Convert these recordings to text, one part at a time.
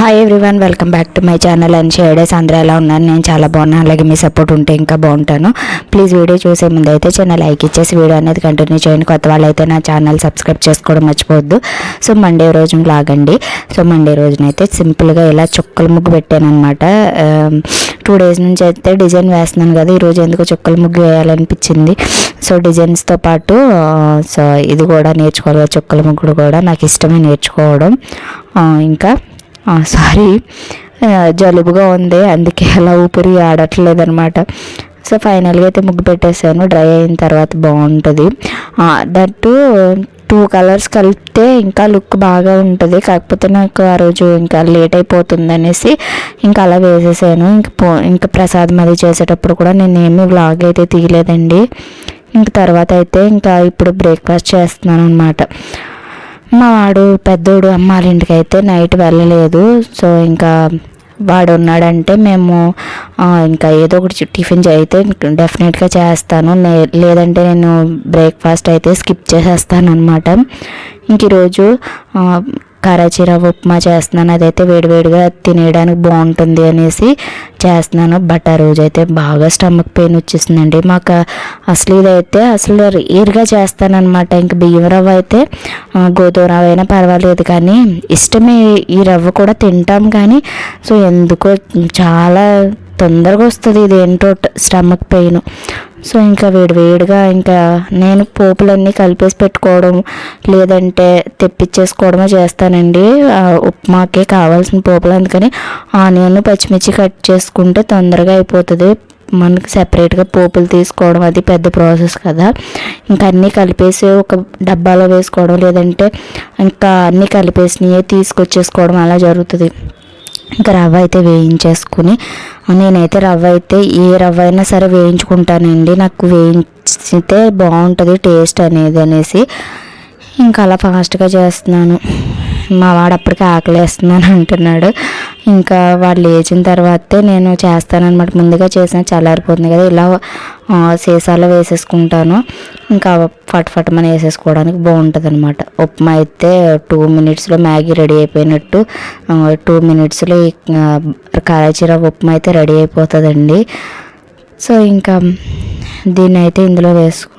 Hi everyone welcome back to my channel and షేడేస్ అందరూ ఎలా ఉన్నారు నేను చాలా బాగున్నాను. అలాగే మీ సపోర్ట్ ఉంటే ఇంకా బాగుంటాను. ప్లీజ్ వీడియో చూసే ముందు అయితే చిన్న లైక్ ఇచ్చేసి వీడియో అనేది కంటిన్యూ చేయండి. కొత్త వాళ్ళు అయితే నా ఛానల్ సబ్స్క్రైబ్ చేసుకోవడం మర్చిపోవద్దు. సో మండే రోజు లాగండి సో మండే రోజునైతే సింపుల్గా ఇలా చుక్కల ముగ్గు పెట్టాను అనమాట టూ um, డేస్ నుంచి అయితే డిజైన్ వేస్తున్నాను కదా ఈరోజు ఎందుకు చుక్కల ముగ్గు వేయాలనిపించింది. సో డిజైన్స్తో పాటు uh, సో ఇది కూడా నేర్చుకోవాలి చుక్కల ముగ్గుడు కూడా. నాకు ఇష్టమే నేర్చుకోవడం. Uh, ఇంకా సారీ. జలుబుగా ఉంది అందుకే అలా ఊపిరి ఆడట్లేదు అనమాట సో ఫైనల్గా అయితే ముగ్గు పెట్టేశాను డ్రై అయిన తర్వాత బాగుంటుంది. దట్టు టూ కలర్స్ కలిపితే ఇంకా లుక్ బాగా ఉంటుంది కాకపోతే నాకు ఆ రోజు ఇంకా లేట్ అయిపోతుంది అనేసి ఇంకా అలా వేసేసాను. ఇంకా పో ఇంకా ప్రసాదం అది చేసేటప్పుడు కూడా నేను ఏమీ వ్లాగ్ అయితే తీయలేదండి. ఇంక తర్వాత అయితే ఇంకా ఇప్పుడు బ్రేక్ఫాస్ట్ చేస్తున్నాను అనమాట మా వాడు పెద్దోడు అమ్మ వాళ్ళ ఇంటికి అయితే నైట్ వెళ్ళలేదు. సో ఇంకా వాడు ఉన్నాడంటే మేము ఇంకా ఏదో ఒకటి టిఫిన్ అయితే డెఫినెట్గా చేస్తాను. లేదంటే నేను బ్రేక్ఫాస్ట్ అయితే స్కిప్ చేసేస్తాను అనమాట ఇంక ఈరోజు ఆ, ఉప్మా చేస్తున్నాను. అదైతే వేడివేడిగా తినేయడానికి బాగుంటుంది అనేసి చేస్తున్నాను. బట్ ఆ రోజు అయితే బాగా స్టమక్ పెయిన్ వచ్చేసిందండి. మాకు అసలు ఇదైతే అసలు రేర్గా చేస్తానన్నమాట. ఇంక బియ్యం రవ్వ అయితే గోధుమ రవ్వ అయినా పర్వాలేదు కానీ ఇష్టమే ఈ రవ్వ కూడా తింటాం కానీ సో ఎందుకో చాలా తొందరగా వస్తుంది ఇది ఏంటో స్టమక్ పెయిన్. సో ఇంకా వేడి వేడిగా ఇంకా నేను పోపులన్నీ కలిపేసి పెట్టుకోవడం లేదంటే తెప్పించేసుకోవడమో చేస్తానండి. ఉప్మాకే కావాల్సిన పోపులు అందుకని ఆనియన్ పచ్చిమిర్చి కట్ చేసుకుంటే తొందరగా అయిపోతుంది. మనకి సెపరేట్గా పోపులు తీసుకోవడం అది పెద్ద ప్రాసెస్ కదా. ఇంకా అన్నీ కలిపేసి ఒక డబ్బాలో వేసుకోవడం లేదంటే ఇంకా అన్నీ కలిపేసినవి తీసుకొచ్చేసుకోవడం అలా జరుగుతుంది. ఇంకా రవ్వ అయితే వేయించేసుకుని నేనైతే రవ్వ అయితే ఏ రవ్వ అయినా సరే వేయించుకుంటానండి. నాకు వేయించితే బాగుంటుంది టేస్ట్ అనేది అనేసి. ఇంకా అలా ఫాస్ట్గా చేస్తున్నాను. మా వాడు అప్పటికి ఆకలేస్తున్నాను అంటున్నాడు. ఇంకా వాళ్ళు లేచిన తర్వాతే నేను చేస్తానన్నమాట. ముందుగా చేసిన చల్లారిపోతుంది కదా ఇలా సీసాలో వేసేసుకుంటాను. ఇంకా ఫట్ ఫట్ మన వేసేసుకోవడానికి బాగుంటుంది అనమాట ఉప్మా అయితే టూ మినిట్స్లో మ్యాగీ రెడీ అయిపోయినట్టు టూ మినిట్స్లో కాయచీర ఉప్మా అయితే రెడీ అయిపోతుందండి. సో ఇంకా దీన్ని అయితే ఇందులో వేసుకు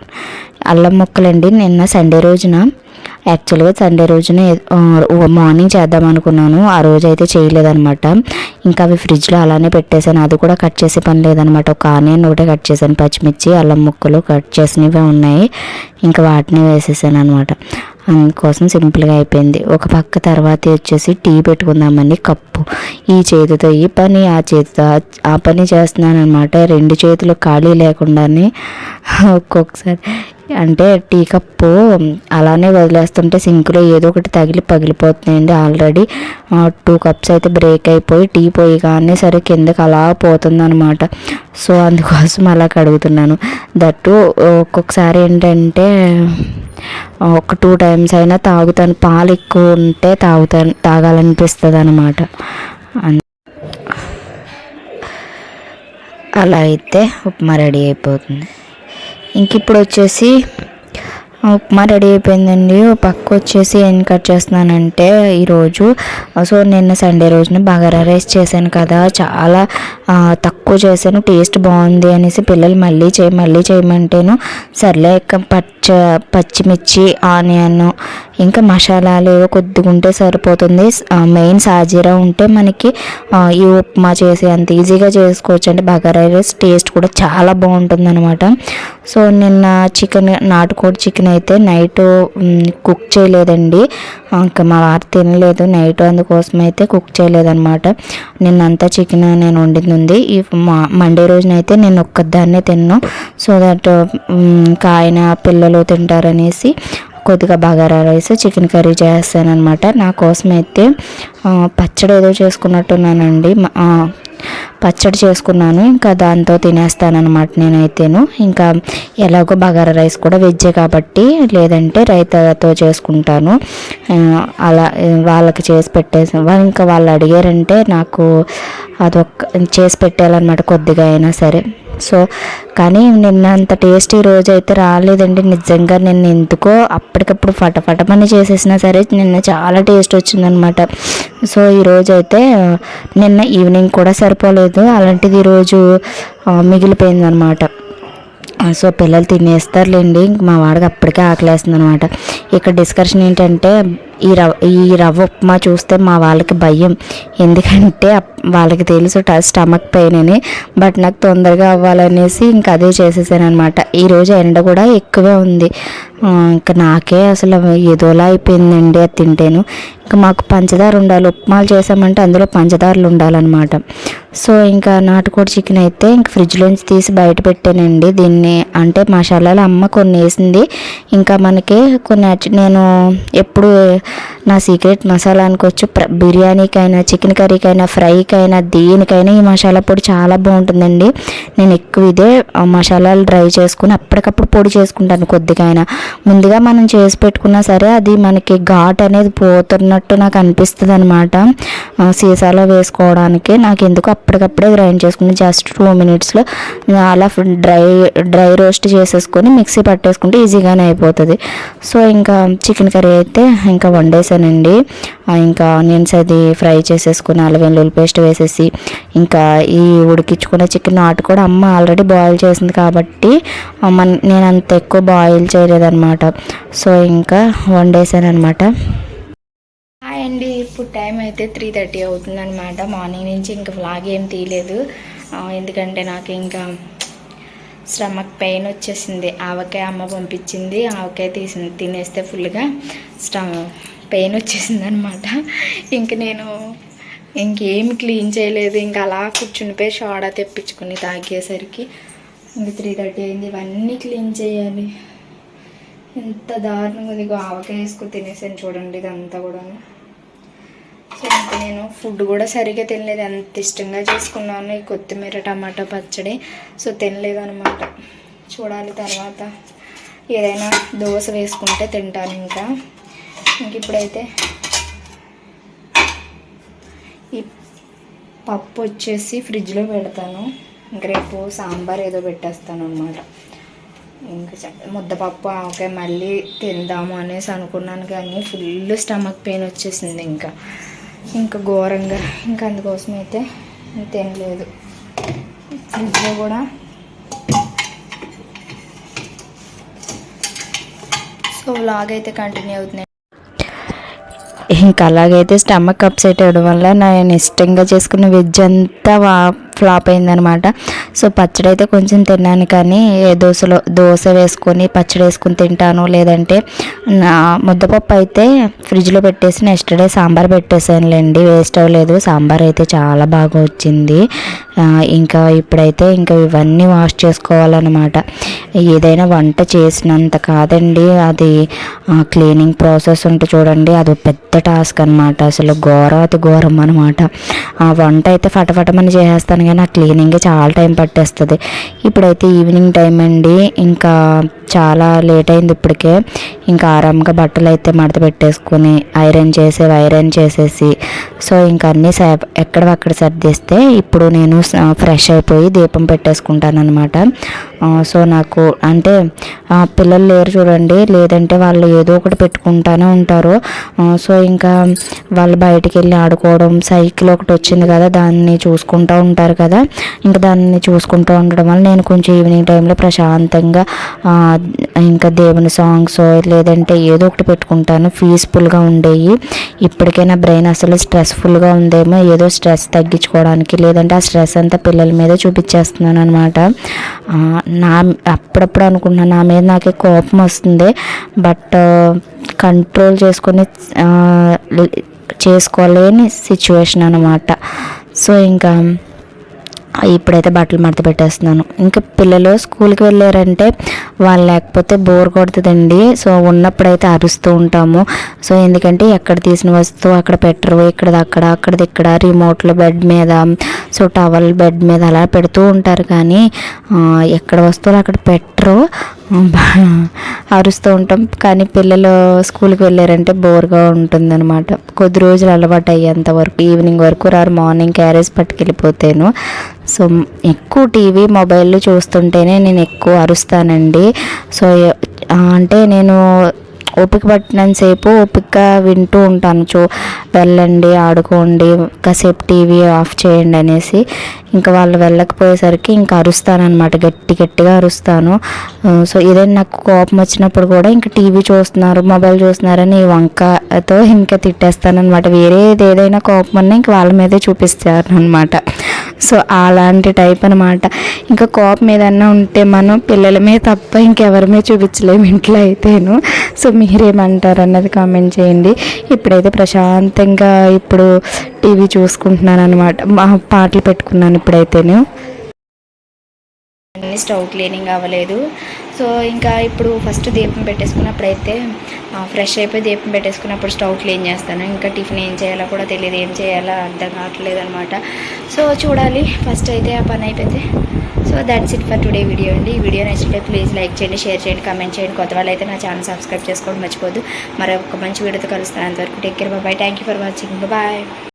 అల్లం ముక్కలండి. నిన్న సండే రోజున యాక్చువల్గా సండే రోజున మార్నింగ్ చేద్దాం అనుకున్నాను. ఆ రోజు అయితే చేయలేదనమాట ఇంకా అవి ఫ్రిడ్జ్లో అలానే పెట్టేశాను. అది కూడా కట్ చేసే పని లేదనమాట ఒక ఆనియన్ ఒకటే కట్ చేశాను. పచ్చిమిర్చి అల్లం ముక్కలు కట్ చేసినవి ఉన్నాయి. ఇంకా వాటిని వేసేసాను అనమాట అందుకోసం సింపుల్గా అయిపోయింది. ఒక పక్క తర్వాత వచ్చేసి టీ పెట్టుకుందామని కప్పు. ఈ చేతితో ఈ పని ఆ చేతితో ఆ పని చేస్తున్నాను అనమాట రెండు చేతులు ఖాళీ లేకుండానే ఒక్కొక్కసారి అంటే టీ కప్పు అలానే వదిలేస్తుంటే సింక్లో ఏదో ఒకటి తగిలి పగిలిపోతుందండి ఆల్రెడీ. టూ కప్స్ అయితే బ్రేక్ అయిపోయి టీ పోయి కానీ సరే కిందకి అలా పోతుందనమాట సో అందుకోసం అలా కడుగుతున్నాను. దట్టు ఒక్కొక్కసారి ఏంటంటే ఒక టూ టైమ్స్ అయినా తాగుతాను. పాలు ఎక్కువ ఉంటే తాగుతాను తాగాలనిపిస్తుంది అనమాట అలా అయితే ఉప్మా రెడీ అయిపోతుంది. ఇంక ఇప్పుడు వచ్చేసి ఉప్మా రెడీ అయిపోయిందండి. పక్క వచ్చేసి ఏం కట్ చేస్తున్నానంటే ఈరోజు సో నిన్న సండే రోజున బగారా రైస్ చేశాను కదా. చాలా తక్కువ చేశాను. టేస్ట్ బాగుంది అనేసి పిల్లలు మళ్ళీ చేయి మళ్ళీ చేయమంటేను సర్లే పట్ పచ్చ పచ్చిమిర్చి ఆనియన్ ఇంకా మసాలాలు ఏవో కొద్దిగా ఉంటే సరిపోతుంది. మెయిన్ సాజీరా ఉంటే మనకి ఈ ఉప్మా చేసి అంత ఈజీగా చేసుకోవచ్చు. అంటే బగారా రైస్ టేస్ట్ కూడా చాలా బాగుంటుంది అనమాట సో నిన్న చికెన్ నాటుకోడి చికెన్ అయితే నైట్ కుక్ చేయలేదండి. ఇంకా మా వారు తినలేదు. నైట్ అందుకోసం అయితే కుక్ చేయలేదన్నమాట. నిన్నంతా చికెన్ నేను వండింది ఉంది. ఈ మా మండే రోజునైతే నేను ఒక్కదాన్నే తిన్నాను సో దట్ ఇంకా ఆయన పిల్లలు తింటారనేసి కొద్దిగా బగారా రైస్ చికెన్ కర్రీ చేస్తానమాట నా కోసం అయితే పచ్చడి ఏదో చేసుకున్నట్టున్నానండి. పచ్చడి చేసుకున్నాను. ఇంకా దాంతో తినేస్తానమాట నేనైతేను. ఇంకా ఎలాగో బగారా రైస్ కూడా వెజ్జే కాబట్టి లేదంటే రైతాతో చేసుకుంటాను. అలా వాళ్ళకి చేసి పెట్టేసి వాళ్ళు ఇంకా వాళ్ళు అడిగారంటే నాకు అదొక చేసి పెట్టాలన్నమాట కొద్దిగా అయినా సరే. సో కానీ నిన్న అంత టేస్ట్ ఈ రోజు అయితే రాలేదండి నిజంగా. నేను ఎందుకో అప్పటికప్పుడు ఫటఫటమని చేసేసినా సరే నిన్న చాలా టేస్ట్ వచ్చిందనమాట. సో ఈరోజు అయితే నిన్న ఈవినింగ్ కూడా సరిపోలేదు. అలాంటిది ఈరోజు మిగిలిపోయిందనమాట. సో పిల్లలు తినేస్తారులేండి. ఇంక మా వాడికి అప్పటికే ఆకలేస్తుంది అనమాట ఇక్కడ డిస్కషన్ ఏంటంటే ఈ రవ్వ ఈ రవ్వ ఉప్మా చూస్తే మా వాళ్ళకి భయం. ఎందుకంటే అప్- వాళ్ళకి తెలుసు ట- స్టమక్ పెయిన్ అని. బట్ నాకు తొందరగా అవ్వాలనేసి ఇంకా అదే చేసేసాను అనమాట ఈరోజు ఎండ కూడా ఎక్కువే ఉంది. ఇంకా నాకే అసలు ఏదోలా అయిపోయిందండి అది తింటేను. ఇంకా మాకు పంచదార ఉండాలి. ఉప్మాలు చేసామంటే అందులో పంచదారలు ఉండాలన్నమాట. సో ఇంకా నాటుకోడి చికెన్ అయితే ఇంక ఫ్రిడ్జ్లోంచి తీసి బయట పెట్టానండి. దీన్ని అంటే మసాలాలు అమ్మ కొన్ని వేసింది. ఇంకా మనకి కొన్ని నేను ఎప్పుడు నా సీక్రెట్ మసాలా అనుకోవచ్చు బిర్యానీకైనా చికెన్ కర్రీకైనా ఫ్రైకైనా దేనికైనా ఈ మసాలా పొడి చాలా బాగుంటుందండి. నేను ఎక్కువ ఇదే మసాలాలు డ్రై చేసుకుని అప్పటికప్పుడు పొడి చేసుకుంటాను కొద్దిగా అయినా ముందుగా మనం చేసి పెట్టుకున్నా సరే అది మనకి ఘాట్ అనేది పోతున్నట్టు నాకు అనిపిస్తుంది అనమాట సీసాలో వేసుకోవడానికి. నాకు ఎందుకు అప్పటికప్పుడే గ్రైండ్ చేసుకుని జస్ట్ టూ మినిట్స్లో అలా డ్రై డ్రై రోస్ట్ చేసేసుకొని మిక్సీ పట్టేసుకుంటే ఈజీగానే అయిపోతుంది. సో ఇంకా చికెన్ కర్రీ అయితే ఇంకా వండేసానండి ఇంకా ఆనియన్స్ అది ఫ్రై చేసేసుకుని అల్లం వెల్లుల్లి పేస్ట్ వేసేసి ఇంకా ఈ ఉడికించుకున్న చికెన్ నాటు కూడా అమ్మ ఆల్రెడీ బాయిల్ చేసింది కాబట్టి మన నేను అంత ఎక్కువ బాయిల్ చేయలేదన్నమాట. సో ఇంకా వండేసాను అనమాట అండి ఇప్పుడు టైం అయితే త్రీ థర్టీ అవుతుందన్నమాట. మార్నింగ్ నుంచి ఇంకా వ్లాగ్ ఏం తీయలేదు. ఎందుకంటే నాకు ఇంకా స్టమక్ పెయిన్ వచ్చేసింది. ఆవకాయ అమ్మ పంపించింది. ఆవకాయ తీసి తినేస్తే ఫుల్గా స్టమ పెయిన్ వచ్చేసింది అనమాట ఇంక నేను ఇంకేమి క్లీన్ చేయలేదు. ఇంకా అలా కూర్చునిపోయి షోడా తెప్పించుకుని తాగేసరికి ఇంక త్రీ థర్టీ అయింది. ఇవన్నీ క్లీన్ చేయాలి. ఎంత దారుణంగా ఇదిగో ఆవకాయ వేసుకుని తినేసాను చూడండి ఇదంతా కూడా సో నేను. ఫుడ్ కూడా సరిగ్గా తినలేదు. ఎంత ఇష్టంగా చేసుకున్నాను ఈ కొత్తిమీర టమాటా పచ్చడి. సో తినలేదు అనమాట చూడాలి తర్వాత. ఏదైనా దోశ వేసుకుంటే తింటాను ఇంకా. ఇంక ఇప్పుడైతే ఈ పప్పు వచ్చేసి ఫ్రిడ్జ్లో పెడతాను. ఇంక రేపు సాంబార్ ఏదో పెట్టేస్తాను అనమాట ఇంకా ముద్దపప్పు ఆవకాయ మళ్ళీ తిందాము అనేసి అనుకున్నాను కానీ ఫుల్ స్టమక్ పెయిన్ వచ్చేసింది ఇంకా. ఇంకా ఘోరంగా. ఇంకా అందుకోసం అయితే తినలేదు ఫ్రిడ్జ్లో కూడా సో వ్లాగ్ అయితే కంటిన్యూ అవుతున్నాయి. ఇంకా అలాగైతే స్టమక్ అప్సెట్ అవ్వడం వల్ల నేను ఇష్టంగా చేసుకున్న వెజ్ అంతా వా ఫ్లాప్ అయిందనమాట. సో పచ్చడి అయితే కొంచెం తిన్నాను కానీ దోశలో దోశ వేసుకొని పచ్చడి వేసుకొని తింటాను. లేదంటే ముద్దపప్పు అయితే ఫ్రిడ్జ్లో పెట్టేసి నెక్స్ట్ డే సాంబార్ పెట్టేసానులేండి వేస్ట్ అవ్వలేదు. సాంబార్ అయితే చాలా బాగా వచ్చింది. ఇంకా ఇప్పుడైతే ఇంకా ఇవన్నీ వాష్ చేసుకోవాలన్నమాట. ఏదైనా వంట చేసినంత కాదండి. అది క్లీనింగ్ ప్రాసెస్ ఉంటే చూడండి. అది పెద్ద టాస్క్ అనమాట అసలు ఘోర అతి ఘోరం అనమాట ఆ వంట అయితే ఫటఫటమని చేసేస్తాను కానీ క్లీనింగ్ చాలా టైం పట్టేస్తుంది. ఇప్పుడైతే ఈవినింగ్ టైం అండి. ఇంకా చాలా లేట్ అయింది ఇప్పటికే. ఇంకా ఆరామ్గా బట్టలు అయితే మడత పెట్టేసుకుని ఐరన్ చేసి ఐరన్ చేసేసి. సో ఇంకా అన్నీ స- ఎక్కడవక్కడ సర్దిస్తే ఇప్పుడు నేను ఫ్రెష్ అయిపోయి దీపం పెట్టేసుకుంటాను అనమాట సో నాకు అంటే పిల్లలు లేరు చూడండి లేదంటే వాళ్ళు ఏదో ఒకటి పెట్టుకుంటానే ఉంటారు. సో ఇంకా వాళ్ళు బయటికి వెళ్ళి ఆడుకోవడం సైకిల్ ఒకటి వచ్చింది కదా దాన్ని చూసుకుంటూ ఉంటారు కదా. ఇంకా దాన్ని చూసుకుంటూ ఉండడం వల్ల నేను కొంచెం ఈవినింగ్ టైంలో ప్రశాంతంగా ఇంకా దేవుని సాంగ్స్ లేదంటే ఏదో ఒకటి పెట్టుకుంటాను. పీస్ఫుల్గా ఉండేవి ఇప్పటికే నా బ్రెయిన్ అసలు స్ట్రెస్ఫుల్గా ఉందేమో ఏదో స్ట్రెస్ తగ్గించుకోవడానికి లేదంటే ఆ స్ట్రెస్ అంతా పిల్లల మీద చూపించేస్తున్నాను అనమాట నా అప్పుడప్పుడు అనుకున్నా నా మీద నాకే కోపం వస్తుంది. బట్ కంట్రోల్ చేసుకొని చేసుకోలేని సిచ్యువేషన్ అనమాట సో ఇంకా ఇప్పుడైతే బట్టలు మడత పెట్టేస్తున్నాను. ఇంకా పిల్లలు స్కూల్కి వెళ్ళారంటే వాళ్ళు లేకపోతే బోర్ కొడుతుందండి. సో ఉన్నప్పుడైతే అరుస్తూ ఉంటాము. సో ఎందుకంటే ఎక్కడ తీసిన వస్తువు అక్కడ పెట్టరు. ఇక్కడ అక్కడ అక్కడది ఇక్కడ రిమోట్లో బెడ్ మీద సో టవల్ బెడ్ మీద అలా పెడుతూ ఉంటారు. కానీ ఎక్కడ వస్తువులు అక్కడ పెట్ పెట్టరు అరుస్తూ ఉంటాం. కానీ పిల్లలు స్కూల్కి వెళ్ళారంటే బోర్గా ఉంటుందన్నమాట. కొద్ది రోజులు అలవాటు అయ్యేంత వరకు ఈవినింగ్ వరకు రారు. మార్నింగ్ క్యారేజ్ పట్టుకెళ్ళిపోతాను. సో ఎక్కువ టీవీ మొబైల్ చూస్తుంటేనే నేను ఎక్కువ అరుస్తానండి. సో అంటే నేను ఓపిక పట్టినంతసేపు ఓపిక వింటూ ఉంటాను. చూ వెళ్ళండి ఆడుకోండి కాసేపు టీవీ ఆఫ్ చేయండి అనేసి ఇంకా వాళ్ళు వెళ్ళకపోయేసరికి ఇంకా అరుస్తానమాట గట్టి గట్టిగా అరుస్తాను. సో ఏదైనా నాకు కోపం వచ్చినప్పుడు కూడా ఇంకా టీవీ చూస్తున్నారు మొబైల్ చూస్తున్నారని ఈ వంకతో ఇంకా తిట్టేస్తానమాట వేరేది ఏదైనా కోపం అన్నా ఇంక వాళ్ళ మీదే చూపిస్తారు అనమాట సో అలాంటి టైప్ అనమాట ఇంకా కోపం ఏదన్నా ఉంటే మనం పిల్లల మీద తప్ప ఇంకెవరి మీద చూపించలేము ఇంట్లో అయితేను. సో మీరేమంటారు అన్నది కామెంట్ చేయండి. ఇప్పుడైతే ప్రశాంతంగా ఇప్పుడు టీవీ చూసుకుంటున్నాను అనమాట మా పాటలు పెట్టుకున్నాను ఇప్పుడైతేను. అన్ని స్టవ్ క్లీనింగ్ అవ్వలేదు. సో ఇంకా ఇప్పుడు ఫస్ట్ దీపం పెట్టేసుకున్నప్పుడైతే ఫ్రెష్ అయిపోయి దీపం పెట్టేసుకున్నప్పుడు స్టవ్ క్లీన్ చేస్తాను. ఇంకా టిఫిన్ ఏం చేయాలో కూడా తెలియదు. ఏం చేయాలో అర్థం కావట్లేదు అనమాట సో చూడాలి. ఫస్ట్ అయితే ఆ పని అయిపోతే. So that's it for today video అండి. ఈ వీడియో నచ్చితే ప్లీజ్ లైక్ చేయండి షేర్ చేయండి కమెంట్ చేయండి. కొత్త వాళ్ళు అయితే నా ఛానల్ సబ్స్క్రైబ్ చేసుకోండి మర్చిపోద్దు మరి ఒక మంచి వీడియోతో కలుస్తాను. అంతవరకు take care bye thank you for watching bye